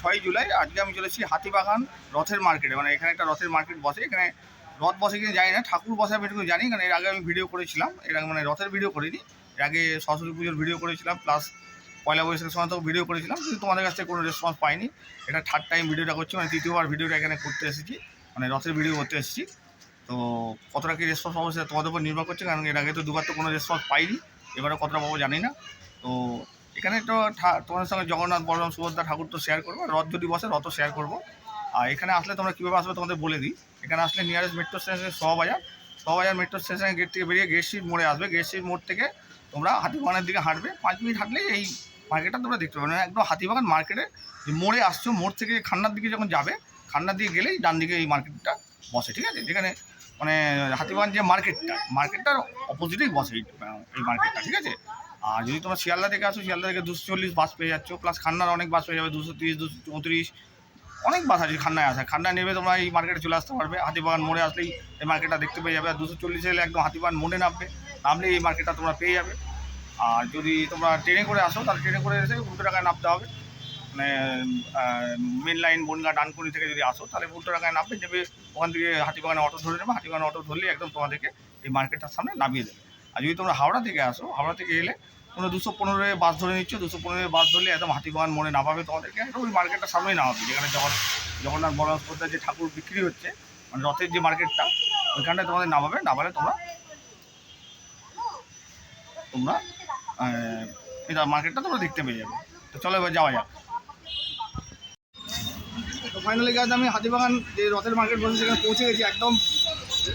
ছয় জুলাই, আজকে আমি চলেছি হাতিবাগান রথের মার্কেটে মানে এখানে একটা রথের মার্কেট বসে, এখানে রথ বসে কিনা জানি না, ঠাকুর বসে আমি এটুকু জানি, কারণ এর আগে আমি ভিডিও করেছিলাম। এর আগে মানে রথের ভিডিও করিনি, এর আগে সরস্বতী পুজোর ভিডিও করেছিলাম প্লাস পয়লা বৈশাখের সময় তো ভিডিও করেছিলাম, কিন্তু তোমাদের কাছ থেকে কোনো রেসপন্স পাইনি। এটা থার্ড টাইম ভিডিওটা করছি মানে তৃতীয়বার ভিডিওটা এখানে করতে এসেছি মানে রথের ভিডিও করতে এসেছি। তো কতটা কি রেসপন্স পাবো সেটা তোমাদের উপর নির্ভর করছে, কারণ এর আগে তো দুবার তো কোনো রেসপন্স পাইনি এবারে কতটা পাবো জানি না। তো এখানে তো তোমাদের সঙ্গে জগন্নাথ, বলরাম, সুভদ্রা ঠাকুর তো শেয়ার করব, রথ যদি বসে রথও শেয়ার করব। আর এখানে আসলে তোমরা কীভাবে আসবে তোমাদের বলে দিই। এখানে আসলে nearest metro station Shobhabazar. Shobhabazar metro স্টেশনের গেট থেকে বেরিয়ে গেট স্ট্রিট মোড়ে আসবে। গেট স্ট্রিট মোড় থেকে তোমরা হাতিবাগানের দিকে হাঁটবে। পাঁচ মিনিট হাঁটলেই এই মার্কেটটা তোমরা দেখতে পাবে। মানে একদম হাতিবাগান মার্কেটে যে মোড়ে আসছো, মোড় থেকে খান্নার দিকে যখন যাবে, খান্নার দিকে গেলেই ডান দিকে এই মার্কেটটা বসে, ঠিক আছে? যেখানে মানে হাতিবাগান যে মার্কেটটা মার্কেটটার অপোজিটেই বসে এই মার্কেটটা ঠিক আছে? আর যদি তোমরা শিয়ালদা থেকে আসো, শিয়ালদা থেকে দুশো চল্লিশ বাস পেয়ে যাচ্ছ প্লাস খান্নার অনেক বাস পেয়ে যাবে, দুশো তিরিশ, দুশো চৌত্রিশ, অনেক বাস আছে খান্নায় আসে খান্নায় নেবে তোমরা এই মার্কেটে চলে আসতে পারবে। হাতিবাগান মোড়ে আসলেই এই মার্কেটটা দেখতে পেয়ে যাবে। আর দুশো চল্লিশে এলে একদম হাতিবাগান মোড়ে নামবে। নামলে এই মার্কেটটা তোমরা পেয়ে যাবে। আর যদি তোমরা ট্রেনে করে আসো, তাহলে ট্রেনে করে এসে উল্টো টাকায় নামতে হবে। মানে মেন লাইন বনগা ডানকুনি থেকে যদি আসো, তাহলে উল্টো টাকায় নামবে। নেবে ওখান থেকে হাতিবাগানে অটো ধরে নেবে। হাতিবাগানে অটো ধরলে একদম তোমাদেরকে এই মার্কেটটার সামনে নামিয়ে দেবে। আর যদি তোমরা হাওড়া থেকে আসো, হাওড়া থেকে এলে তোমরা দুশো পনেরোয় বাস ধরে নিচ্ছ, দুশো পনেরো বাস ধরলে একদম হাতিবাগান মোড়ে নামাবে তোমাদেরকে। একদম ওই মার্কেটটার সামনেই নামাবে যেখানে জগন, জগন্নাথ বলরামপুরতে যে ঠাকুর বিক্রি হচ্ছে মানে রথের যে মার্কেটটা ওইখানটায় তোমাদের নামাবে নামালে তোমরা তোমরা এটা মার্কেটটা তোমরা দেখতে পেয়ে যাবে। তো চলো এবার যাওয়া যাক। তো ফাইনালি গাছ আমি হাতিবাগান যে রথের মার্কেট বসে সেখানে পৌঁছে গেছি, একদম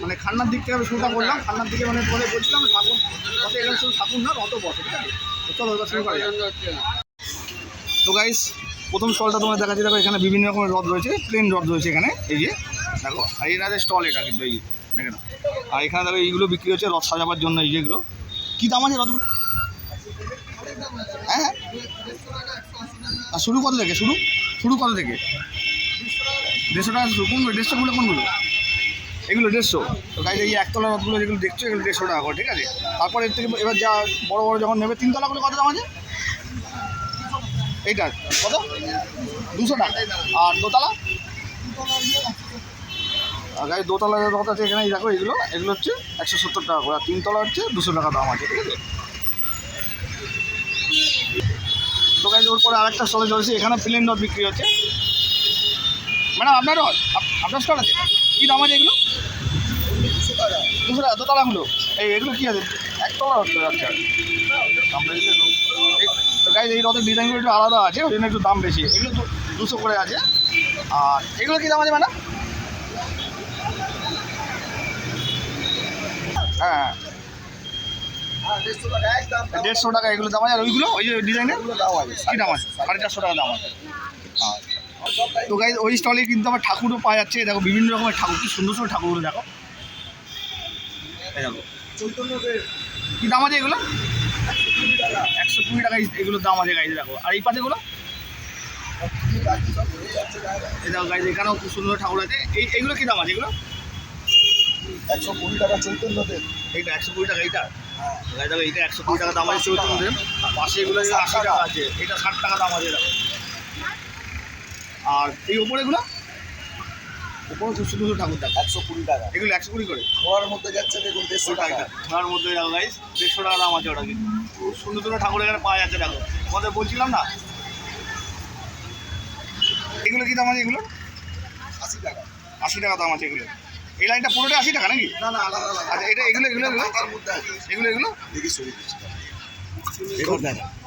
মানে খান্নার দিক থেকে আমি শুরুটা করলাম, খান্নার দিকে মানে পরে বলছিলাম, ঠাকুর রথে এখানে শুধু ঠাকুর না, রথও বসে, ঠিক আছে? চলো এবার শুরু করা তো গাইস প্রথম স্টলটা তোমার দেখাচ্ছি, দেখো এখানে বিভিন্ন রকমের রথ রয়েছে প্লেন রথ রয়েছে এখানে, এই যে, দেখো, আর এনাদের স্টল এটা কিন্তু এই, দেখে না আর এখানে দেখো এইগুলো বিক্রি হচ্ছে রথ সাজাবার জন্য, এই যেগুলো। কী দাম আছে রথগুলো? হ্যাঁ হ্যাঁ। আর শুরু কত থেকে? শুরু? শুরু কত থেকে? দেড়শো টাকা শুরু। কোনগুলো দেড়শোগুলো কোনগুলো? এগুলো দেড়শো। তো এই একতলা রথগুলো যেগুলো দেখছ, এগুলো দেড়শো টাকা করে, ঠিক আছে? তারপর এর থেকে এবার যা বড় বড় যখন নেবে তিনতলাগুলো কত দাম আছে? এইটা, কত? দুশো টাকা। আর দোতলা? গাড়ি দোতলা রথ আছে এখানে দেখো এগুলো এগুলো হচ্ছে একশো সত্তর টাকা করে। আর তিনতলা হচ্ছে দুশো টাকা দাম আছে, ঠিক আছে? তো গাড়ি ওর পরে আরেকটা স্টলে চলেছে এখানে প্লেন বিক্রি হচ্ছে। ম্যাডাম আপনার আপনার স্টল আছে? কী দাম আছে এগুলো? দুশো টাকা দোতলাগুলো এই এগুলো কী আছে? একতলা রথ তো গাইজ এই রথের ডিজাইনগুলো একটু আলাদা আছে ওই জন্য একটু দাম বেশি। এগুলো দুশো করে আছে। আর এগুলো কী দাম আছে ম্যাডাম? হ্যাঁ দেড়শো টাকা এগুলো দাম আছে আর ওইগুলো ওই যে ডিজাইনের কী দাম আছে? সাড়ে চারশো টাকা দাম আছে। আচ্ছা। তো গাইজ ওই স্টলে কিন্তু আমার ঠাকুরও পাওয়া যাচ্ছে। দেখো বিভিন্ন রকমের ঠাকুর কি সুন্দর সুন্দর ঠাকুরগুলো দেখো। এই দেখো কী দাম আছে এগুলো? একশো কুড়ি টাকা। এগুলোর দাম আছে গাইজ দেখো। আর এই পাশেগুলো এই দেখো এখানেও খুব সুন্দর ঠাকুর আছে। এই এইগুলো কী দাম আছে এগুলো? একশো কুড়ি টাকা চৈতন্যদেব এইটা একশো কুড়ি টাকা এইটা? গাইজ দেখো এইটা একশো কুড়ি টাকা দাম আছে চৌত্রিশ পাশে এগুলো আশি টাকা আছে। এটা ষাট টাকা দাম আছে দেখো। আর এই ওপরেগুলো ওপরে সুন্দর সুন্দর ঠাকুর দেখো। একশো কুড়ি টাকা। এগুলো একশো কুড়ি করে। ঘোড়ার মধ্যে যাচ্ছে দেখুন দেড়শো টাকা। ঘোড়ার মধ্যে দেখো গাইস দেড়শো টাকা দাম আছে ওটা কিন্তু খুব সুন্দর সুন্দর ঠাকুর এখানে পাওয়া যাচ্ছে দেখো। তোমাদের বলছিলাম না? এগুলো কি দাম আছে এগুলো? আশি টাকা। আশি টাকা দাম আছে এগুলো। এই লাইনটা পুরোটা আশি টাকা নাকি? না না আলাদা আলাদা। আচ্ছা এটা এগুলো এগুলো এগুলো? এগুলো এগুলো? দেখি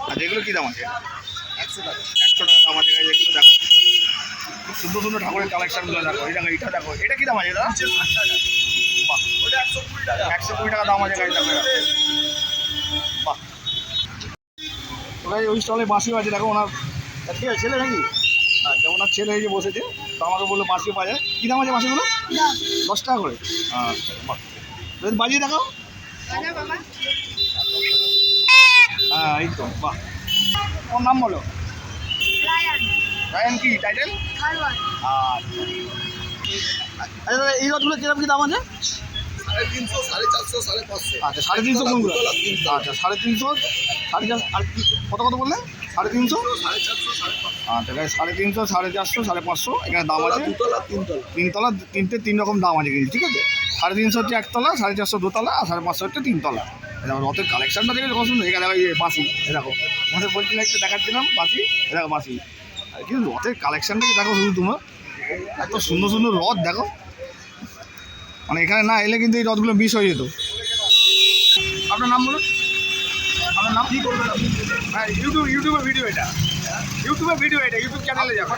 আচ্ছা এগুলো কি দাম আছে? একশো টাকা। একশো টাকা দাম আছে এগুলো দেখো। সুন্দর সুন্দর ঠাকুরের কালেকশনগুলো দেখো, এই দেখো, এইটা দেখো। এটা কি দাম আছে এটা বাহ একশো কুড়ি টাকা। দাম আছে গাড়ি দেখো বাহ। ওখানে ওই স্টলে বাঁশিও আছে দেখো ওনার। ঠিক আছে ছেলে নাকি? আচ্ছা ওনার ছেলে এই যে বসেছে, তো আমাকে বলল পাওয়া যায় কী দাম আছে বাঁশিগুলো? দশ টাকা করে। আচ্ছা বাহ। বাজিয়ে দেখো হ্যাঁ এই তো, বাহ। ওর নাম বলো। রায়ন কি টাইটেল আচ্ছা। আচ্ছা দাদা, এই রথগুলো কীরকম কি দাম আছে? সাড়ে তিনশো সাড়ে চারশো সাড়ে পাঁচশো। আচ্ছা সাড়ে তিনশো কোনগুলো? আচ্ছা সাড়ে তিনশো সাড়ে চার আর কত কত বললেন? সাড়ে তিনশো? সাড়ে চারশো সাড়ে আচ্ছা সাড়ে তিনশো সাড়ে চারশো সাড়ে পাঁচশো এখানে দাম আছে? তিনতলা। তিনতলা তিনটে তিন রকম দাম আছে কিন্তু ঠিক আছে? সাড়ে তিনশো হচ্ছে একতলা সাড়ে চারশো দোতলা আর সাড়ে পাঁচশো হচ্ছে তিনতলা। এরকম রথের কালেকশনটা দেখে কত সুন্দর। এখানে দেখো বাসি এ দেখো। আমাদের বলছিলাম একটু দেখাচ্ছিলাম বাসি এ দেখো বাসি কিন্তু রথের কালেকশনটাকে দেখো শুধু তোমার? এত সুন্দর সুন্দর রথ দেখো। মানে এখানে না এলে কিন্তু এই রথগুলো মিস হয়ে যেত। আপনার নাম বলুন? আপনার নাম? কী করবেন হ্যাঁ ইউটিউব ইউটিউবের ভিডিও এটা। ইউটিউবের ভিডিও এটা ইউটিউব চ্যানেলে যাবে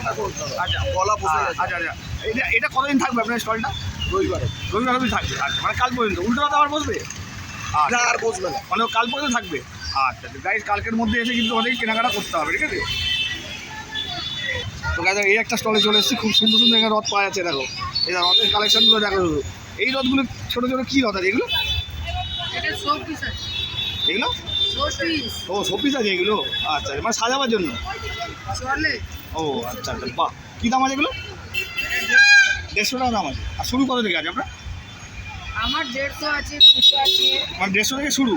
আচ্ছা। গলা আচ্ছা আচ্ছা। এটা এটা কতদিন থাকবে আপনার স্টলটা রবিবারে। রবিবার অবধি থাকবে। আচ্ছা মানে কাল পর্যন্ত। উল্টো রাত আবার বসবে? আচ্ছা। আর বসবে না। মানে কাল পর্যন্ত থাকবে? আচ্ছা গাইজ কালকের মধ্যে এসে কিন্তু অনেক কেনাকাটা করতে হবে ঠিক আছে? তো গাইজ এই একটা স্টলে চলে এসেছি খুব সুন্দর সুন্দর এখানে রথ পাওয়া যাচ্ছে দেখো। এই রথের কালেকশনগুলো দেখো। এই রথগুলো ছোটো ছোটো কী রথ আছে? এগুলো? এগুলো? ও শোপিস আছে এগুলো? আচ্ছা মানে সাজাবার জন্য? ও আচ্ছা আচ্ছা বাহ। কী দাম আছে এগুলো? দেড়শো টাকা দাম আছে। আর শুরু কত থেকে আছে আপনার? আমার দেড়শো আছে দুশো আছে। মানে দেড়শো থেকে শুরু?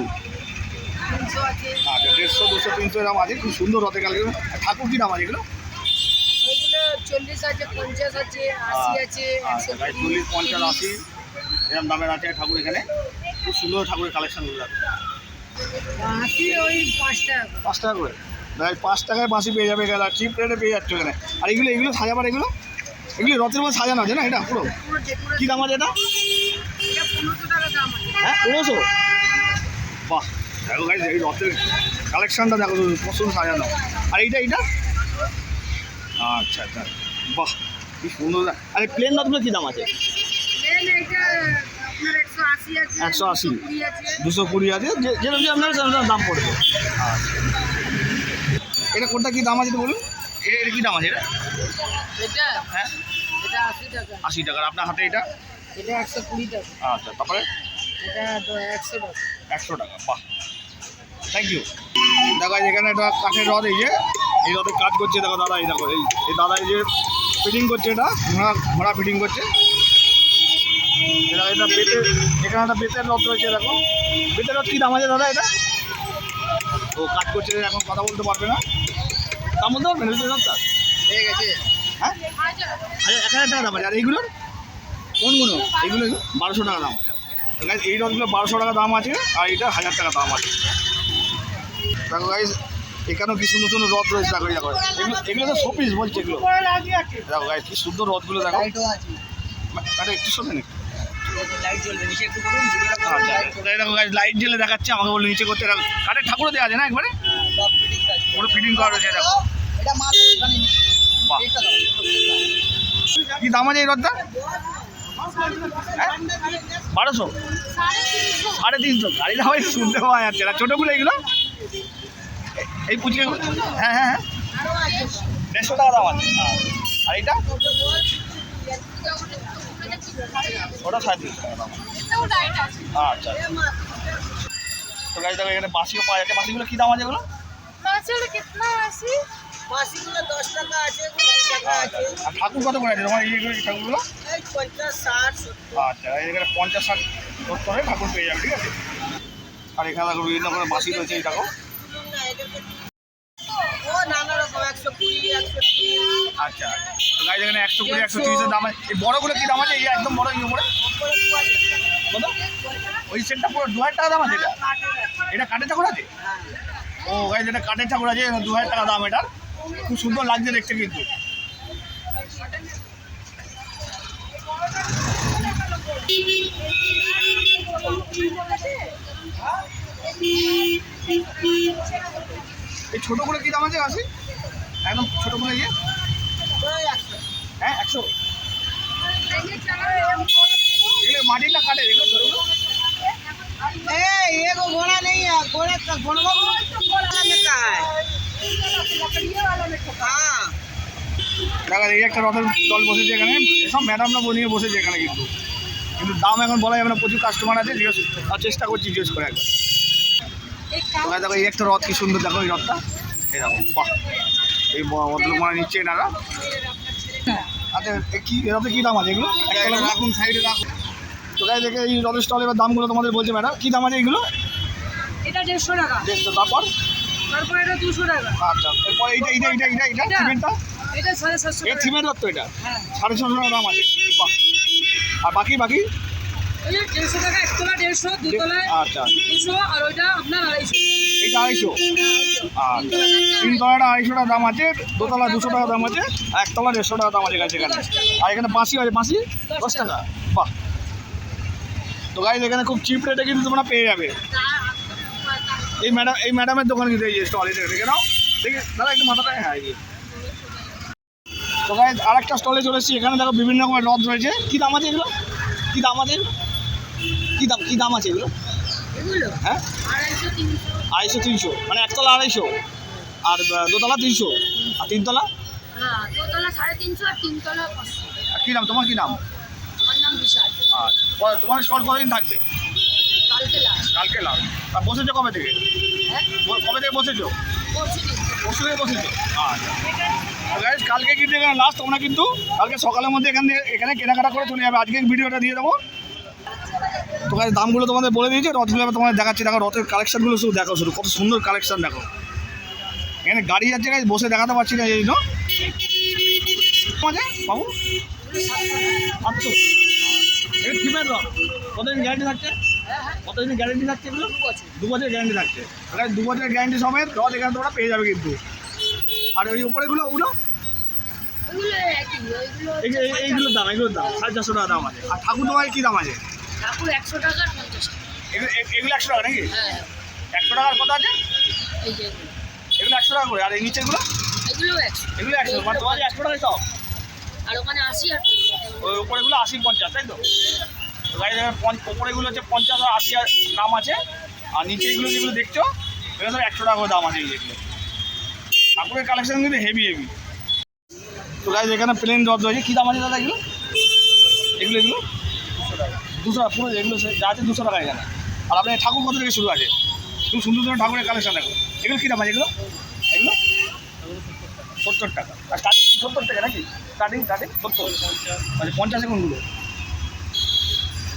আছে। আচ্ছা দেড়শো দুশো তিনশো এরকম আছে। খুব সুন্দর রথে কালকে ঠাকুর কি দাম আছে এগুলো? চল্লিশ আছে পঞ্চাশ আছে আশি আছে একশো আচ্ছা চল্লিশ পঞ্চাশ আশি এরকম দামের আছে ঠাকুর এখানে। খুব সুন্দর ঠাকুরের কালেকশনগুলো আছে ওই পাঁচ টাকা করে। পাঁচ টাকা করে? ভাই পাঁচ টাকায় বাঁশি পেয়ে যাবে এখানে চিপ রেটে পেয়ে যাচ্ছে এখানে। আর এগুলো এগুলো সাজাবার এগুলো? এগুলো রথের মধ্যে সাজানো আছে না এটা পুরো? কী দাম আছে এটা? আছে। হ্যাঁ পনেরোশো? বাহ দেখো এই রথের কালেকশনটা দেখো সুন্দর সাজানো। আর এইটা এইটা? আচ্ছা আচ্ছা। বাহ কি সুন্দর। আর প্লেন রথগুলো কী দাম আছে? একশো আশি আছে 180 কুড়ি আছে। দুশো কুড়ি আছে যেরকম যে আপনার সেরকম দাম পড়বে। আচ্ছা। এটা কোনটা কী দাম আছে বলুন? এটা এটা কী দাম আছে এটা? এটা? হ্যাঁ। এটা আশি টাকা। আশি টাকার আপনার হাতে এটা? এটা একশো কুড়ি টাকা। আচ্ছা তারপরে? এটা একশো টাকা। একশো টাকা বাহ। থ্যাংক ইউ দেখো এখানে একটা কাঠের রথ এই যে এই রথে কাজ করছে দেখো দাদা এই দেখো এই এই দাদা এই যে ফিটিং করছে এটা ঘোড়া ঘোড়া ফিটিং করছে। এটা এটা বেতের এখানে একটা বেতের রথ রয়েছে দেখো। বেতের রথ কী দাম আছে দাদা এটা? ও কাজ করছে এখন কথা বলতে পারবে না। দাম বলতে পারবেন বেতের রথটা? ঠিক আছে। হ্যাঁ? আচ্ছা এক হাজার টাকা দাম আছে। আর এইগুলোর? কোনগুলো? এইগুলো বারোশো টাকা দাম। আছে এই রথগুলো বারোশো টাকা দাম আছে আর এটা হাজার টাকা দাম আছে। দেখো গাইজ এখানেও কি সুন্দর সুন্দর রথ রয়েছে দেখো দেখো। এগুলো তো শোপিস বলছে এগুলো। দেখো গাইজ কি সুন্দর রথগুলো দেখো। আরে একটু শোনেন একটু। লাইট জেলে দেখাচ্ছে, আমাকে নিচে করতে। দেওয়া আছে না একবারে? পুরো ফিটিং রয়েছে কি দাম আছে এই হ্যাঁ? বারোশো? সাড়ে তিনশো। গাড়ি দাম শুনতে পাওয়া যাচ্ছে না। ছোটোগুলো এগুলো? এই পুচকে হ্যাঁ হ্যাঁ হ্যাঁ। দেড়শো টাকা দাম আছে। আর এটা ওটা সাড়ে তিনশো টাকা দাম আচ্ছা, আচ্ছা তো গাছ দেখো এখানে বাসিও পাওয়া যাচ্ছে। বাসিগুলো কী দাম আছে এগুলো আচ্ছা, আচ্ছা। ঠাকুর কত করে ঠাকুর পেয়ে যাবে ঠিক আছে? আর এখানে বিভিন্ন বাসি রয়েছে এই ঠাকুর নানা রকম একশো কুড়ি একশো আচ্ছা তো গাড়ি এখানে একশো কুড়ি একশো তিরিশের দাম আছে। এই বড়গুলো কী দাম আছে? এই একদম বড় ইয়ে করে কত? ওই সেটটা পুরো দু হাজার টাকা দাম আছে এটা? এটা কাঠের ঠাকুর আছে? ও গাড়ি এটা কাঠের ঠাকুর আছে দু হাজার টাকা দাম এটার। খুব সুন্দর লাগছে দেখতে কিন্তু। এই ছোটোগুলো কী দাম আছে আছে একদম ছোটোগুলো ইয়ে হ্যাঁ একশো এগুলো মাটির না কাঠের এগুলো ছোটোগুলো ए एगो घोड़ा नहीं है घोड़ा का घोड़ा घोड़ा में का है हाँ দেখা এই একটা রথের দল বসেছে এখানে সব ম্যাডামরা নিয়ে বসেছে এখানে কিন্তু কিন্তু দাম এখন বলা যাবে না প্রচুর কাস্টমার আছে জিজ্ঞেস আর চেষ্টা করছি জিজ্ঞেস করে একবার ভাই দেখো এই একটা রথ কি সুন্দর দেখো এই রথটা। এই দেখো বাহ। এই ভদ্রলোক মানে নিচ্ছে এনারা। আচ্ছা কি এ রথে কী দাম আছে এগুলো? রাখুন সাইডে রাখুন। তো গাই দেখে এই রথের স্টল এবার দামগুলো তোমাদের বলছে ম্যাডাম। কী দাম আছে এগুলো? এটা দেড়শো টাকা। দেড়শো তারপর? তারপর এটা দুশো টাকা। আচ্ছা এরপর এইটা এইটা এইটা এইটা এইটা এটা? সিমেন্টটা এটা সাড়ে সাতশো এই টাকা। সিমেন্ট তো এটা? হ্যাঁ। সাড়ে ছশো টাকা দাম আছে। বাহ। আর বাকি বাকি? ওই দেড়শো টাকা একতলা দেড়শো দুতলায় আচ্ছা দুশো আর ওইটা আপনার আড়াইশো। এইটা আড়াইশো? আচ্ছা। তিনতলাটা আড়াইশো টাকা দাম আছে দোতলা দুশো টাকা দাম আছে আর একতলা দেড়শো টাকা দাম আছে গাছ এখানে। আর এখানে বাঁশি আছে বাঁশি? দশ টাকা। বাহ। তো এখানে খুব চিপ রেটে কিন্তু তোমরা পেয়ে যাবে। এই ম্যাডাম এই ম্যাডামের দোকান কিন্তু এই স্টল এটা দেখে নাও। দেখি দাদা একটু মাথাটা হ্যাঁ এই তো গাইজ আর একটা স্টলে চলে এসেছি। এখানে দেখো বিভিন্ন রকমের রথ রয়েছে। কী দাম আছে এগুলো? কী দাম আছে? কী দাম কী দাম আছে এগুলো? হ্যাঁ? আড়াইশো তিনশো। মানে একতলা আড়াইশো। আর দোতলা তিনশো। আর তিনতলা? হ্যাঁ কী নাম তোমার কী নাম? আচ্ছা। তোমার স্টল কতদিন থাকবে? কালকে লাভ আর বসেছো কবে থেকে? হ্যাঁ? কবে থেকে বসেছো? পরশু থেকে বসেছো? আচ্ছা। কালকে কিন্তু এখানে লাস্ট তোমরা কিন্তু কালকে সকালের মধ্যে এখান থেকে এখানে কেনাকাটা করে চলে যাবে। আজকে ভিডিওটা দিয়ে দেবো। তো গাছ দামগুলো তোমাদের বলে দিয়েছে রথগুলো এবার তোমাদের দেখাচ্ছি দেখো রথের কালেকশনগুলো শুধু দেখো শুধু কত সুন্দর কালেকশন দেখো। এখানে গাড়ি যাচ্ছে গাছ বসে দেখাতে পারছি না এই জন্য। বাবু? আটশো এটা থিমের রথ কতদিন গ্যারান্টি থাকছে? কতদিন গ্যারান্টি থাকছে এগুলো? দু বছরের গ্যারান্টি থাকছে। দু বছরের গ্যারান্টি সমেত রথ এখানে তোমরা পেয়ে যাবে কিন্তু। আর ওই উপরেগুলো ওগুলো? এইগুলোর দাম এগুলোর দাম সাড়ে চারশো টাকা দাম আছে। আর ঠাকুর তোমার কী দাম আছে? ঠাকুর একশো টাকা পঞ্চাশ এগুলো এ- এগুলো একশো টাকা নাকি? হ্যাঁ একশো টাকার কত আছে? এই যে এগুলো। এগুলো একশো টাকা করে আর এই নিচেগুলো এগুলো একশো। এগুলো একশো মানে তোমার একশো টাকায় সব? আর ওখানে আশি আর ওই উপরেগুলো আশি পঞ্চাশ তাই তো? গাড়ি দেখেন উপরেগুলো হচ্ছে পঞ্চাশ আর আশি আর দাম আছে আর নিচে এগুলো যেগুলো দেখছ এগুলো ধর একশো টাকা করে দাম আছে এই যেগুলো ঠাকুরের কালেকশন কিন্তু হেভি হেভি তো গাড়ি এখানে প্লেন রথ রয়েছে কী দাম আছে দাদা এগুলো? এগুলো এগুলো? দুশো টাকা। পুরো এগুলো যা আছে দুশো টাকা এখানে। আর আপনার ঠাকুর কত থেকে শুরু আছে। খুব সুন্দর সুন্দর ঠাকুরের কালেকশন দেখো। এগুলো কী দাম আছে এগুলো? এগুলো? সত্তর টাকা। আর স্টার্টিং সত্তর টাকা নাকি? স্টার্টিং স্টার্টিং সত্তর। মানে পঞ্চাশে কোনগুলো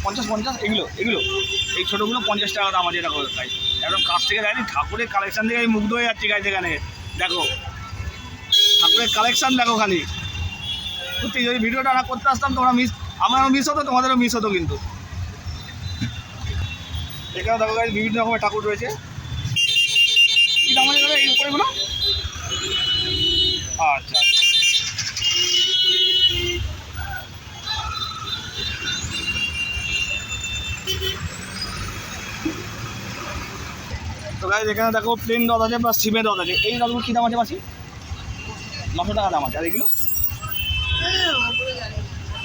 পঞ্চাশ পঞ্চাশ, এগুলো এগুলো। এই ছোটোগুলো পঞ্চাশ টাকা দাম আছে দেখো গাই একদম কাছ থেকে দেয়নি, ঠাকুরের কালেকশান থেকে আমি মুগ্ধ হয়ে যাচ্ছি গাছ এখানে। দেখো। ঠাকুরের কালেকশান দেখো খালি। সত্যি, যদি ভিডিওটা না করতে আসতাম, তোমরা মিস আমারও মিস হতো, তোমাদেরও মিস হতো কিন্তু। এখানে দেখো গাছ বিভিন্ন রকমের ঠাকুর রয়েছে। কী দাম আছে দাদা এই উপরেগুলো? আচ্ছা তো গাইজ এখানে দেখো প্লেন রথ আছে প্লাস সিমের রথ আছে। এই রথগুলো কী দাম আছে মাসি? নশো টাকা দাম আছে, আর এগুলো?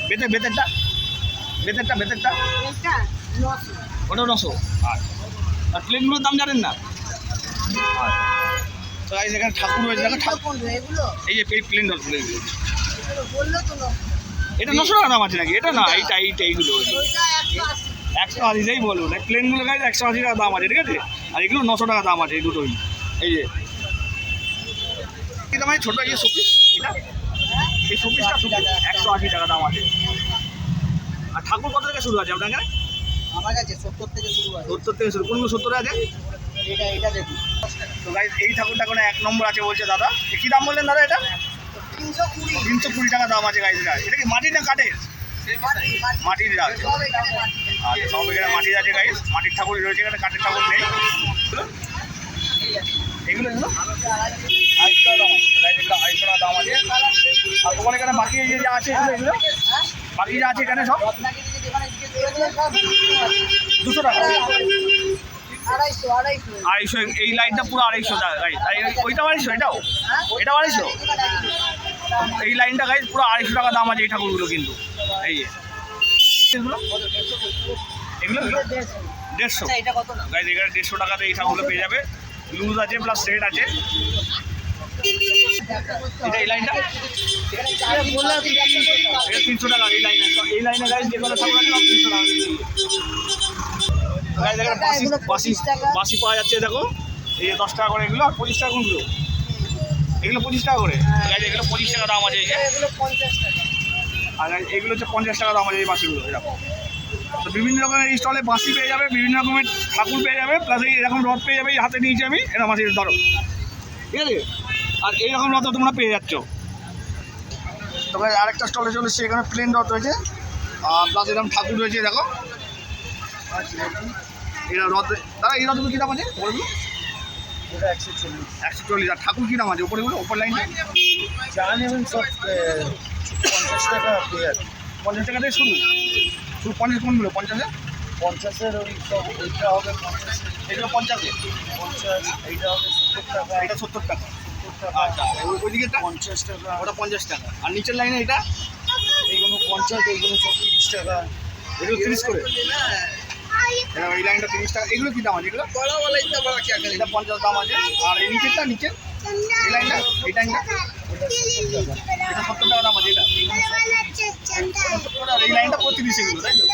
বেতের, বেতেরটা? বেতেরটা বেতেরটা? একটা নশো আর প্লেনগুলোর দাম জানেন না? তো গাইজ এখানে ঠাকুর রয়েছে দেখো ঠাকুর। এই যে এই প্লেন নশো এটা নশো টাকা দাম আছে নাকি? এটা না এইটা এইটা এইগুলো। একশো আশি। আশিটাই বলুন এই প্লেনগুলো গাইজ একশো আশি টাকা দাম আছে ঠিক আছে? আর এগুলো নশো টাকা দাম আছে এই দুটোই। এই যে। দাম আছে ছোটো এই শোপিস? এটা? এই শোপিসটা একশো আশি টাকা দাম আছে। আর ঠাকুর কত থেকে শুরু আছে আপনার এখানে? আমার কাছে সত্তর থেকে শুরু আছে। সত্তর থেকে শুরু। কোনগুলো সত্তরে আছে? এটা এটা দেখুন। তো গাইজ এই ঠাকুরটা কোনো এক নম্বর আছে বলছে দাদা। কী দাম বললেন দাদা এটা? তিনশো কুড়ি। তিনশো কুড়ি টাকা দাম আছে গাইজ এটা। এটা কি মাটির না কাঠের? মাটির এখানে মাটি। আচ্ছা সব এখানে মাটির আছে গাইজ মাটির ঠাকুর রয়েছে এখানে কাঠের ঠাকুর নেই। এগুলো এগুলো? আড়াইশো টাকা দাম আছে আর তোমার এখানে বাকি যে যা আছে এগুলো এগুলো? বাকি যা আছে এখানে সব? দুশো টাকা। আড়াইশো এই লাইনটা পুরো আড়াইশো টাকা গাইজ আর এই- ওইটা আড়াইশো এটাও? এটা আড়াইশো এই লাইনটা গাইজ পুরো আড়াইশো টাকা দাম আছে এই ঠাকুরগুলো কিন্তু। এই এগুলো? এগুলো এগুলো দেড়শো। আচ্ছা গাইজ এখানে দেড়শো টাকাতে এই ঠাকুরগুলো পেয়ে যাবে। লুজ আছে প্লাস সেট আছে। এটা এই লাইনটা? এটা তিনশো টাকা এই লাইনে। এই লাইনে গাইজ যে কোনো ঠাকুর আছে তিনশো টাকা। গাইজ এখানে বাসি এগুলো বাসি 25 টাকা। বাসি পাওয়া যাচ্ছে দেখো। এই যে দশ টাকা করে এগুলো আর পঁচিশ টাকা কোনগুলো এগুলো পঁচিশ টাকা করে। এগুলো পঁচিশ টাকা দাম আছে এগুলো পঞ্চাশ টাকা। আর এগুলো হচ্ছে পঞ্চাশ টাকা দাম আছে এই বাসিগুলো এরকম তো বিভিন্ন রকমের স্টলে বাঁশি পেয়ে যাবে বিভিন্ন রকমের ঠাকুর পেয়ে যাবে প্লাস এই এরকম রথ পেয়ে যাবে এই হাতে নিয়েছি আমি এরকম মাসি ধরো। ঠিক আছে? আর এইরকম রথ তোমরা পেয়ে যাচ্ছ। তবে আরেকটা স্টলে চলে এসছে এখানে প্লেন রথ রয়েছে। আর প্লাস এরকম ঠাকুর রয়েছে দেখো। এটা রথ দাদা এই রথগুলো কী দাম আছে? ওপরগুলো এটা একশো চল্লিশ। একশো চল্লিশ আর ঠাকুর কী দাম আছে? ওপরেগুলো ওপর লাইনটা যা নেবেন সব পঞ্চাশ টাকা পঞ্চাশ টাকা থেকে শুরু? শুরু পঞ্চাশ কোনগুলো পঞ্চাশে? পঞ্চাশের ওই সব এইটা হবে পঞ্চাশ। এগুলো পঞ্চাশে? পঞ্চাশ এইটা হবে সত্তর টাকা। এটা সত্তর টাকা। আচ্ছা পঞ্চাশ টাকা। ওটা পঞ্চাশ টাকা। আর নিচের লাইনে এটা? এইগুলো পঞ্চাশ এইগুলো সব তিরিশ টাকা। এগুলো তিরিশ করে? এটা এই লাইনটা তিরিশ টাকা। এগুলো কী দাম আছে? এগুলো? এটা পঞ্চাশ দাম আছে। আর এই নিচেরটা নিচে এই লাইনটা এই লাইনটা এটা সত্তর টাকা দাম আছে এটা? এই লাইনটা পুরো তিরিশ এগুলো তাই তো?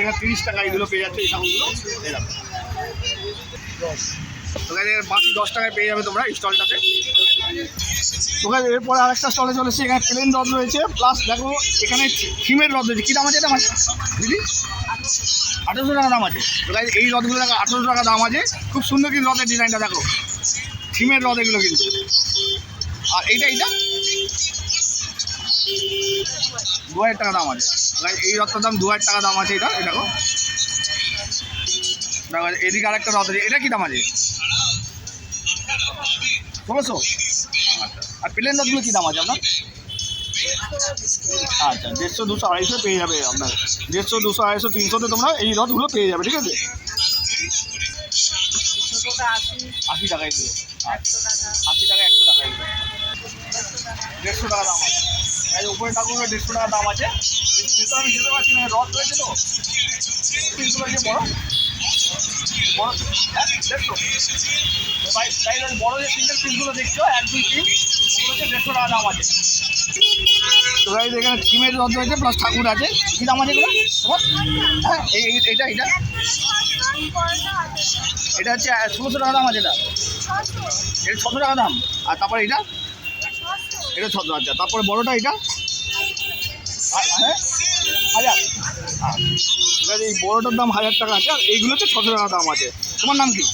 এখানে তিরিশ টাকা এগুলো পেয়ে যাচ্ছে এই ঠাকুরগুলো এরকম দশ বাকি দশ টাকায় পেয়ে যাবে তোমরা স্টলটাতে। তোকে এরপরে আরেকটা স্টলে চলেছে এখানে প্লেন রথ রয়েছে প্লাস দেখো এখানে থিমের রথ রয়েছে। কী দাম আছে এটা মানে দিদি? আঠেরোশো টাকা দাম আছে। তোকে এই রথগুলো দেখো, আঠেরোশো টাকা দাম আছে। খুব সুন্দর কিন্তু রথের ডিজাইনটা, দেখো। থিমের রথ এগুলো কিন্তু। আর এইটা এইটা? দু হাজার টাকা দাম আছে। এই রথটার দাম দু হাজার টাকা দাম আছে এটা দেখো। দেখো, এদিকে আরেকটা রথ আছে। এটা কী দাম আছে? আচ্ছা আর প্লেন রথগুলো কী দাম আছে আপনার? আচ্ছা দেড়শো, দুশো, আড়াইশো পেয়ে যাবে আপনার। দেড়শো, দুশো, আড়াইশো, তিনশোতে তোমরা এই রথগুলো পেয়ে যাবে, ঠিক আছে? আশি টাকা এগুলো আশি টাকা একশো টাকা এগুলো দেড়শো টাকা দাম আছে। এই উপরে ঠাকুরের দেড়শো টাকা দাম আছে। আমি যেতে পারছি না, রথ রয়েছে তো। বড়। বড় দেড়শো সিঙ্গেল পিসগুলো দেখছ এক দুই তিন দেড়শো টাকা দাম আছে এখানে থিমের রথ রয়েছে প্লাস ঠাকুর আছে। কী দাম আছে এগুলো হ্যাঁ এই এইটা এইটা। এটা হচ্ছে ষোলোশো টাকা দাম আছে এটা। এটা ছশো টাকা দাম। আর তারপরে এটা এটা ছশো আচ্ছা। তারপরে বড়োটা এটা হ্যাঁ হাজার। ঠিক আছে, এই বড়োটার দাম হাজার টাকা আছে আর এইগুলো হচ্ছে ছশো টাকা দাম আছে। তোমার নাম কি?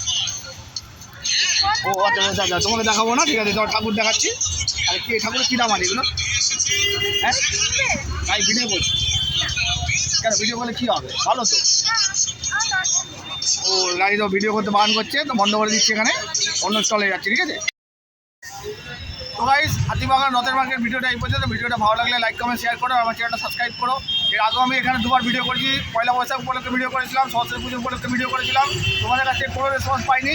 ও আচ্ছা আচ্ছা আচ্ছা তোমাকে দেখাবো না ঠিক আছে তোমার ঠাকুর দেখাচ্ছি। আর কি ঠাকুরের কী দাম আছে এগুলো? হ্যাঁ? তাই ভিডিও করছি। কেন ভিডিও করলে কী হবে? ভালো তো। ও গাড়ি তো ভিডিও করতে বারণ করছে তো বন্ধ করে দিচ্ছি এখানে অন্য স্টলে যাচ্ছে ঠিক আছে? তো গাইস হাতিবাগান রথের মার্কেট ভিডিওটা এই পর্যন্ত। ভিডিওটা ভালো লাগলে লাইক কমেন্ট শেয়ার করো আমার চ্যানেলটা সাবস্ক্রাইব করো। এর আগেও আমি এখানে দুবার ভিডিও করেছি। পয়লা বৈশাখ উপলক্ষে ভিডিও করেছিলাম, সরস্বতী পুজো উপলক্ষে ভিডিও করেছিলাম। তোমাদের কাছে কোনো রেসপন্স পাইনি।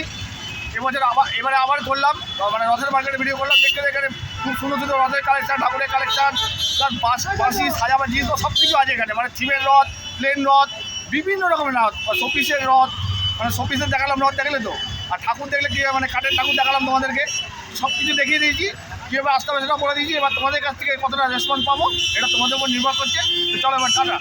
এবছর আবার, এবারে আবার করলাম। মানে রথের মার্কেটে ভিডিও করলাম। দেখতে এখানে খুব সুন্দর সুন্দর রথের কালেকশন ঠাকুরের কালেকশন তার বাস বাসি সাজাবার জিনিস সব কিছু আছে এখানে। মানে থিমের রথ প্লেন রথ, বিভিন্ন রকমের রথ। শোপিসের রথ মানে শোপিসের দেখালাম রথ দেখলে তো? আর ঠাকুর দেখলে কি মানে কাঠের ঠাকুর দেখালাম তোমাদেরকে। সব কিছু দেখিয়ে দিয়েছি। কীভাবে আসতে হবে সেটা বলে দিয়েছি। এবার তোমাদের কাছ থেকে কতটা রেসপন্স পাবো, এটা তোমাদের উপর নির্ভর করছে। চলো এবার টাটা।